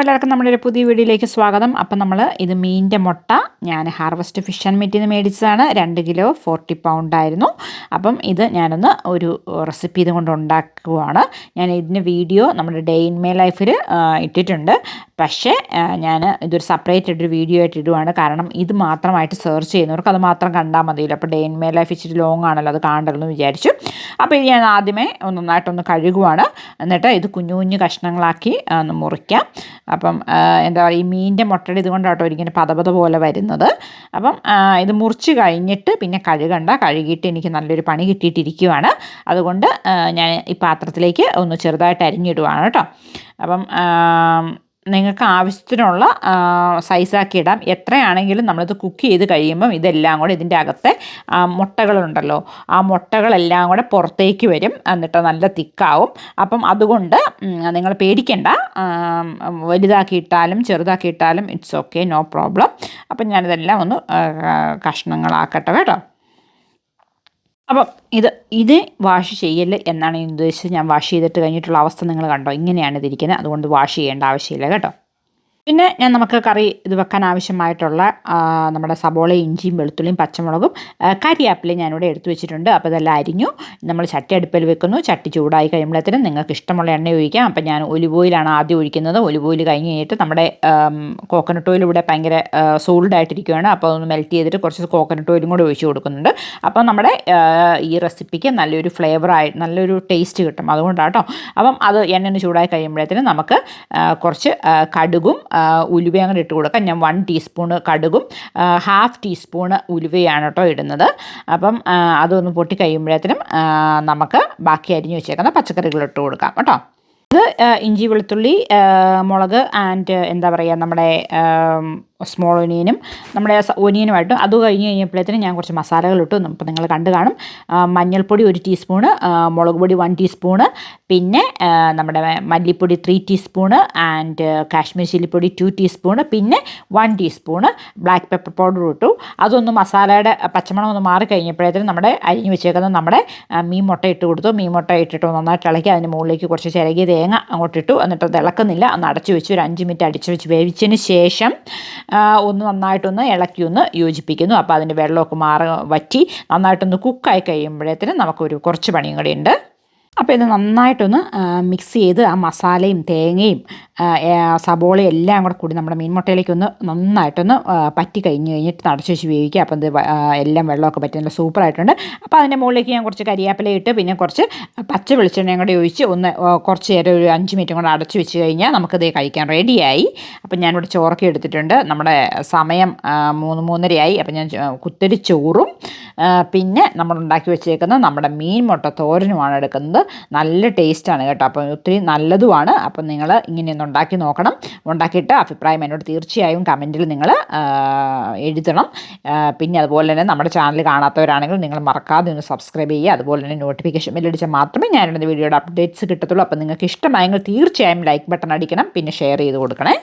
എല്ലാവർക്കും നമ്മുടെ ഒരു പുതിയ വീഡിയോയിലേക്ക് സ്വാഗതം. അപ്പം നമ്മൾ ഇത് മീനിന്റെ മുട്ട ഞാൻ ഹാർവസ്റ്റ് ഫിഷ് ആൻഡ് മീറ്റിൽ നിന്ന് മേടിച്ചതാണ്. രണ്ട് കിലോ ഫോർട്ടി പൗണ്ടായിരുന്നു അപ്പം ഇത് ഞാനൊന്ന് ഒരു റെസിപ്പി ഇതുകൊണ്ട് ഉണ്ടാക്കുവാണ്. ഞാൻ ഇതിന്റെ വീഡിയോ നമ്മുടെ ഡേ ഇൻ മേ ലൈഫിൽ ഇട്ടിട്ടുണ്ട്. പക്ഷേ ഞാൻ ഇതൊരു സെപ്പറേറ്റ് ആയിട്ടൊരു വീഡിയോ ആയിട്ട് ഇടുവാണ്. കാരണം ഇത് മാത്രമായിട്ട് സെർച്ച് ചെയ്യുന്നവർക്ക് അത് മാത്രം കണ്ടാൽ മതിയല്ലോ. അപ്പോൾ ഡേ ഇൻ മേ ലൈഫ് ഇച്ചിരി ലോങ് ആണല്ലോ അത് കാണണ്ടല്ലോ വിചാരിച്ചു. അപ്പോൾ ഇത് ഞാൻ ആദ്യമേ നന്നായിട്ടൊന്ന് കഴുകുവാണ്. എന്നിട്ട് ഇത് കുഞ്ഞു കുഞ്ഞു കഷ്ണങ്ങളാക്കി ഒന്ന് മുറിക്കാം. അപ്പം എന്താ പറയുക ഈ മീനിന്റെ മുട്ടയുടെ ഇതുകൊണ്ടാട്ടോ ഇങ്ങനെ പതപത പോലെ വരുന്നത്. അപ്പം ഇത് മുറിച്ച് കഴിഞ്ഞിട്ട് പിന്നെ കഴുകണ്ട. കഴുകിയിട്ട് എനിക്ക് നല്ലൊരു പണി കിട്ടിയിട്ടിരിക്കുവാണ്. അതുകൊണ്ട് ഞാൻ ഈ പാത്രത്തിലേക്ക് ഒന്ന് ചെറുതായിട്ട് അരിഞ്ഞിടുവാണ് കേട്ടോ. അപ്പം നിങ്ങൾക്ക് ആവശ്യത്തിനുള്ള സൈസാക്കി ഇടാം. എത്രയാണെങ്കിലും നമ്മളിത് കുക്ക് ചെയ്ത് കഴിയുമ്പം ഇതെല്ലാം കൂടെ ഇതിന്റെ അകത്തെ മുട്ടകളുണ്ടല്ലോ ആ മുട്ടകളെല്ലാം കൂടെ പുറത്തേക്ക് വരും. എന്നിട്ട് നല്ല തിക്കാവും. അപ്പം അതുകൊണ്ട് നിങ്ങൾ പേടിക്കണ്ട. ചെറുതാക്കി ഇട്ടാലും ഇറ്റ്സ് ഓക്കെ നോ പ്രോബ്ലം. അപ്പം ഞാനിതെല്ലാം ഒന്ന് കഷ്ണങ്ങളാക്കട്ടെ കേട്ടോ. അപ്പം ഇത് ഇത് വാഷ് ചെയ്യൽ എന്നാണ് ഉദ്ദേശിച്ചത്. ഞാൻ വാഷ് ചെയ്തിട്ട് കഴിഞ്ഞിട്ടുള്ള അവസ്ഥ നിങ്ങൾ കണ്ടോ? ഇങ്ങനെയാണ് ഇതിരിക്കുന്നത്. അതുകൊണ്ട് വാഷ് ചെയ്യേണ്ട ആവശ്യമില്ല കേട്ടോ. പിന്നെ ഞാൻ നമുക്ക് കറി ഇത് വെക്കാൻ ആവശ്യമായിട്ടുള്ള നമ്മുടെ സബോള ഇഞ്ചിയും വെളുത്തുള്ളിയും പച്ചമുളകും കരിയാപ്പിലയും ഞാനിവിടെ എടുത്തു വെച്ചിട്ടുണ്ട്. അപ്പോൾ ഇതെല്ലാം അരിഞ്ഞു. നമ്മൾ ചട്ടി അടുപ്പിൽ വെക്കുന്നു. ചട്ടി ചൂടായി കഴിയുമ്പോഴത്തേനും നിങ്ങൾക്ക് ഇഷ്ടമുള്ള എണ്ണ ഒഴിക്കാം. അപ്പോൾ ഞാൻ ഒലിവ് ഓയിലാണ് ആദ്യം ഒഴിക്കുന്നത്. ഒലിവ് ഓയിൽ കഴിഞ്ഞ് കഴിഞ്ഞിട്ട് നമ്മുടെ കോക്കനട്ട് ഓയിൽ ഇവിടെ ഭയങ്കര സോൾഡ് ആയിട്ടിരിക്കുകയാണ്. അപ്പോൾ ഒന്ന് മെൽറ്റ് ചെയ്തിട്ട് കുറച്ച് കോക്കനട്ട് ഓയിലും കൂടി ഒഴിച്ച് കൊടുക്കുന്നുണ്ട്. അപ്പോൾ നമ്മുടെ ഈ റെസിപ്പിക്ക് നല്ലൊരു ഫ്ലേവറായി നല്ലൊരു ടേസ്റ്റ് കിട്ടും. അതുകൊണ്ടാണ് കേട്ടോ അപ്പം അത് എണ്ണ ചൂടായി കഴിയുമ്പോഴത്തേനും നമുക്ക് കുറച്ച് കടുകും ഉലുവ അങ്ങനെ ഇട്ട് കൊടുക്കാം. ഞാൻ വൺ ടീസ്പൂണ് കടുകും ഹാഫ് ടീസ്പൂണ് ഉലുവയാണ് കേട്ടോ ഇടുന്നത്. അപ്പം അതൊന്ന് പൊട്ടി കഴിയുമ്പോഴത്തേനും നമുക്ക് ബാക്കി അരിഞ്ഞ് വെച്ചേക്കുന്ന പച്ചക്കറികൾ ഇട്ട് കൊടുക്കാം കേട്ടോ. ഇത് ഇഞ്ചി വെളുത്തുള്ളി മുളക് ആൻഡ് എന്താ പറയുക നമ്മുടെ സ്മോൾ ഒനിയനും നമ്മുടെ ഒനിയനുമായിട്ട് അത് കഴിഞ്ഞ് കഴിഞ്ഞപ്പോഴത്തേനും ഞാൻ കുറച്ച് മസാലകൾ ഇട്ടു. ഇപ്പോൾ നിങ്ങൾ കണ്ടു കാണും. മഞ്ഞൾപ്പൊടി ഒരു ടീസ്പൂണ് മുളക് പൊടി വൺ ടീസ്പൂണ് പിന്നെ നമ്മുടെ മല്ലിപ്പൊടി ത്രീ ടീസ്പൂണ് ആൻഡ് കാശ്മീർ ചില്ലിപ്പൊടി ടു ടീസ്പൂണ് പിന്നെ one teaspoon black pepper powder ഇട്ടു. അതൊന്ന് മസാലയുടെ പച്ചമണം ഒന്ന് മാറി കഴിഞ്ഞപ്പോഴത്തേനും നമ്മുടെ അരിഞ്ഞ് വെച്ചേക്കുന്ന നമ്മുടെ മീൻ മുട്ട ഇട്ട് കൊടുത്തു. മീൻ മുട്ട ഇട്ടിട്ട് നന്നായിട്ട് ഇളക്കി അതിന് മുകളിലേക്ക് കുറച്ച് ചിരകിയ തേങ്ങ അങ്ങോട്ട് ഇട്ടു. എന്നിട്ട് അത് ഇളക്കുന്നില്ല. ഒന്ന് അടച്ചു വെച്ചു. ഒരു അഞ്ച് മിനിറ്റ് അടിച്ചു വെച്ച്. വേവിച്ചതിന് ശേഷം ഒന്ന് നന്നായിട്ടൊന്ന് ഇളക്കി ഒന്ന് യോജിപ്പിക്കുന്നു. അപ്പോൾ അതിന്റെ വെള്ളമൊക്കെ മാറി വറ്റി നന്നായിട്ടൊന്ന് കുക്കായി കഴിയുമ്പോഴത്തേനും നമുക്കൊരു കുറച്ച് പണിയും കൂടി ഉണ്ട്. അപ്പോൾ ഇത് നന്നായിട്ടൊന്ന് മിക്സ് ചെയ്ത് ആ മസാലയും തേങ്ങയും സബോളയും എല്ലാം കൂടെ കൂടി നമ്മുടെ മീൻ മുട്ടയിലേക്ക് ഒന്ന് നന്നായിട്ടൊന്ന് പറ്റി കഴിഞ്ഞ് കഴിഞ്ഞിട്ട് നടച്ചു വെച്ച് ഉപയോഗിക്കുക അപ്പോൾ ഇത് എല്ലാം വെള്ളമൊക്കെ പറ്റി നല്ല സൂപ്പറായിട്ടുണ്ട് അപ്പോൾ അതിന്റെ മുകളിലേക്ക് ഞാൻ കുറച്ച് കരിയാപ്പില ഇട്ട് പിന്നെ കുറച്ച് പച്ച വെളിച്ചെണ്ണയും കൂടെ ഒഴിച്ച് ഒന്ന് കുറച്ച് നേരം ഒരു അഞ്ച് മിനിറ്റും കൂടെ അടച്ചു വെച്ച് കഴിഞ്ഞാൽ നമുക്കിത് കഴിക്കാൻ റെഡിയായി അപ്പോൾ ഞാനിവിടെ ചോറൊക്കെ എടുത്തിട്ടുണ്ട്. നമ്മുടെ സമയം മൂന്ന് മൂന്നരയായി. അപ്പോൾ ഞാൻ കുത്തരി ചോറും പിന്നെ നമ്മൾ ഉണ്ടാക്കി വെച്ചേക്കുന്ന നമ്മുടെ മീൻ മുട്ട തോരനുമാണ് എടുക്കുന്നത്. നല്ല ടേസ്റ്റാണ് കേട്ടോ. അപ്പോൾ ഒത്തിരി നല്ലതുമാണ്. അപ്പം നിങ്ങൾ ഇങ്ങനെയൊന്ന് ഉണ്ടാക്കി നോക്കണം. ഉണ്ടാക്കിയിട്ട് അഭിപ്രായം എന്നോട് തീർച്ചയായും കമന്റിൽ നിങ്ങൾ എഴുതണം. പിന്നെ അതുപോലെ തന്നെ നമ്മുടെ ചാനൽ കാണാത്തവരാണെങ്കിൽ നിങ്ങൾ മറക്കാതെ ഒന്ന് സബ്സ്ക്രൈബ് ചെയ്യുക. അതുപോലെ തന്നെ നോട്ടിഫിക്കേഷൻ ബില്ലടിച്ചാൽ മാത്രമേ ഞാനിടുന്ന വീഡിയോയുടെ അപ്ഡേറ്റ്സ് കിട്ടത്തുള്ളൂ. അപ്പോൾ നിങ്ങൾക്ക് ഇഷ്ടമായെങ്കിൽ തീർച്ചയായും ലൈക്ക് ബട്ടൺ അടിക്കണം. പിന്നെ ഷെയർ ചെയ്ത് കൊടുക്കണേ.